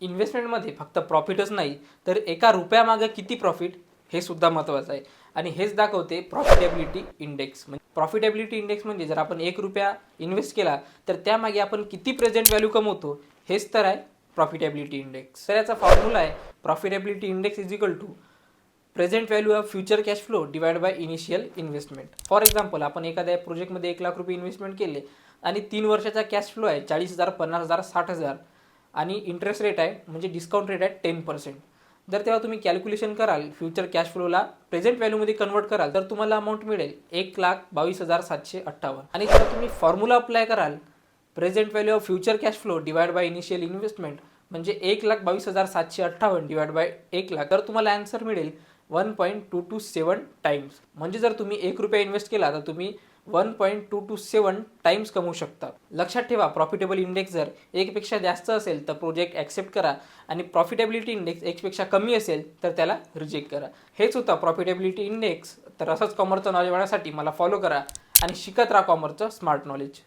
इन्व्हेस्टमेंटमध्ये फक्त प्रॉफिटच नाही तर एका रुपयामागं किती प्रॉफिट हे सुद्धा महत्त्वाचं आहे. आणि हेच दाखवते प्रॉफिटेबिलिटी इंडेक्स. म्हणजे प्रॉफिटेबिलिटी इंडेक्स म्हणजे जर आपण एक रुपया इन्व्हेस्ट केला तर त्यामागे आपण किती प्रेझेंट व्हॅल्यू कमवतो हेच तर आहे प्रॉफिटेबिलिटी इंडेक्स. तर याचा फॉर्म्युला आहे profitability index is equal to present value of future cash flow divide by initial investment for example आपण एखाद्या प्रोजेक्टमध्ये एक लाख रुपये इन्व्हेस्टमेंट केले आणि तीन वर्षाचा कॅश फ्लो आहे चाळीस हजार पन्नास हजार साठ हजार आणि इंटरेस्ट रेट आहे म्हणजे डिस्काउंट रेट आहे टेन पर्सेंट जर तेव्हा तुम्ही कॅल्क्युलेशन कराल फ्युचर कॅश फ्लोला प्रेझेंट व्हॅल्यूमध्ये कन्वर्ट कराल तर तुम्हाला अमाऊंट मिळेल एक लाख बावीस हजार सातशे अठ्ठावन्न. आणि जर तुम्ही फॉर्म्युला अप्लाय कराल present value of future cash flow divide by initial investment म्हणजे एक लाख बावीस हजार सातशे अठ्ठावन्न डिवाइड बाय एक लाख तर तुम्हाला आन्सर मिळेल one point two two seven times म्हणजे जर तुम्ही एक रुपया इन्व्हेस्ट केला तर तुम्ही one point two two seven times कमवू शकता. लक्षात ठेवा प्रॉफिटेबल इंडेक्स जर एकपेक्षा जास्त असेल तर प्रोजेक्ट ॲक्सेप्ट करा. आणि प्रॉफिटेबिलिटी इंडेक्स एकपेक्षा कमी असेल तर त्याला रिजेक्ट करा. हेच होतं प्रॉफिटेबिलिटी इंडेक्स तर असंच कॉमर्सचं नॉलेज वाढण्यासाठी मला फॉलो करा आणि शिकत राहा कॉमर्सचं स्मार्ट नॉलेज